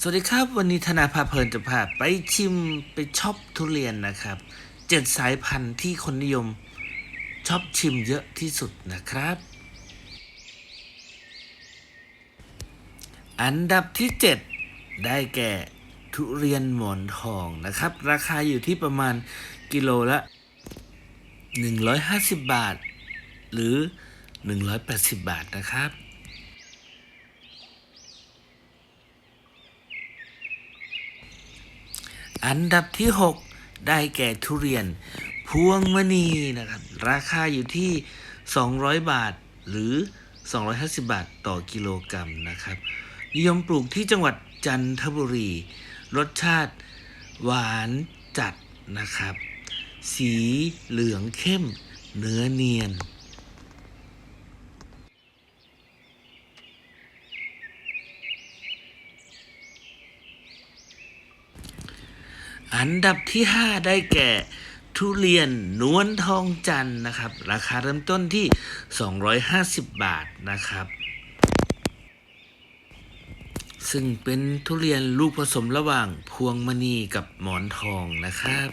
สวัสดีครับวันนี้ธนาพาเพลินจะพาไปชิมไปชอปทุเรียนนะครับเจ็ดสายพันธุ์ที่คนนิยมชอบชิมเยอะที่สุดนะครับ อันดับที่ 7 ได้แก่ทุเรียนหมอนทองนะครับ ราคาอยู่ที่ประมาณกิโลละ 150 บาท หรือ 180 บาทนะครับ อันดับที่ 6 ได้แก่ทุเรียน พวงมณีนะครับ ราคาอยู่ที่ 200 บาทหรือ 250 บาทต่อกิโลกรัมนะครับ นิยมปลูกที่จังหวัดจันทบุรี รสชาติหวานจัดนะครับ สีเหลืองเข้ม เนื้อเนียน อันดับที่ 5 ได้แก่ทุเรียนนวลทองจันนะครับ ราคาเริ่มต้นที่ 250 บาทนะครับ ซึ่งเป็นทุเรียนลูกผสมระหว่างพวงมณีกับหมอนทองนะครับ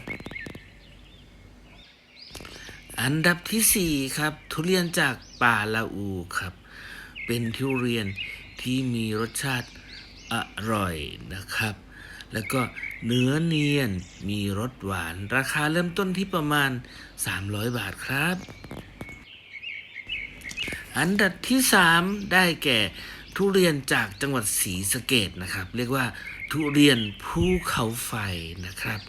อันดับที่ 4 ครับ ทุเรียนจากป่าละอูครับ เป็นทุเรียนที่มีรสชาติอร่อยนะครับ แล้วก็เนื้อเนียนมีรสหวาน ราคาเริ่มต้นที่ประมาณ 300 บาทครับ อันดับที่ 3 ได้แก่ทุเรียนจากจังหวัดศรีสะเกดนะครับ เรียกว่าทุเรียนภูเขาไฟนะครับ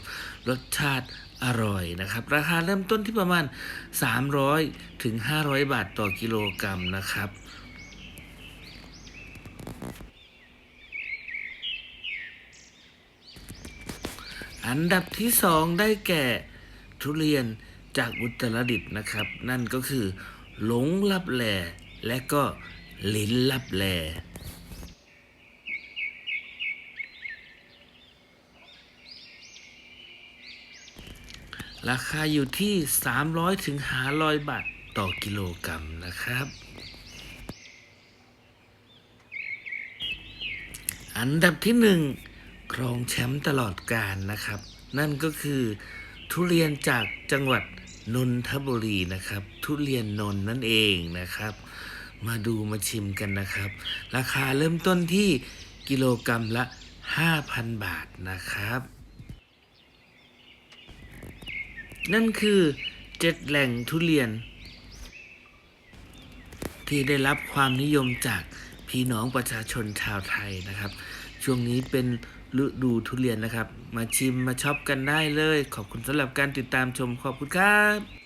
รสชาติอร่อยนะครับ ราคาเริ่มต้นที่ประมาณ 300 ถึง 500 บาทต่อกิโลกรัมนะครับ อันดับที่สองได้แก่ทุเรียนจากอุตรดิตถ์นะครับ นั่นก็คือหลงลับแลและก็ลิ้นลับแลราคาอยู่ที่ 300ถึง500 บาทต่อกิโลกรัมนะครับ อันดับที่หนึ่ง ครองแชมป์ตลอดกาลนะครับ นั่นก็คือทุเรียนจากจังหวัดนนทบุรีนะครับ ทุเรียนนนท์นั่นเองนะครับ มาดูมาชิมกันนะครับ ราคาเริ่มต้นที่กิโลกรรัมละ 5,000 บาทนะครับ นั่นคือเจ็ดแหล่งทุเรียน ที่ได้รับความนิยมจาก พี่น้องประชาชนชาวไทยนะครับ ช่วงนี้เป็นฤดูทุเรียนนะครับ มาชิมมาช็อปกันได้เลย ขอบคุณสำหรับการติดตามชมขอบคุณครับ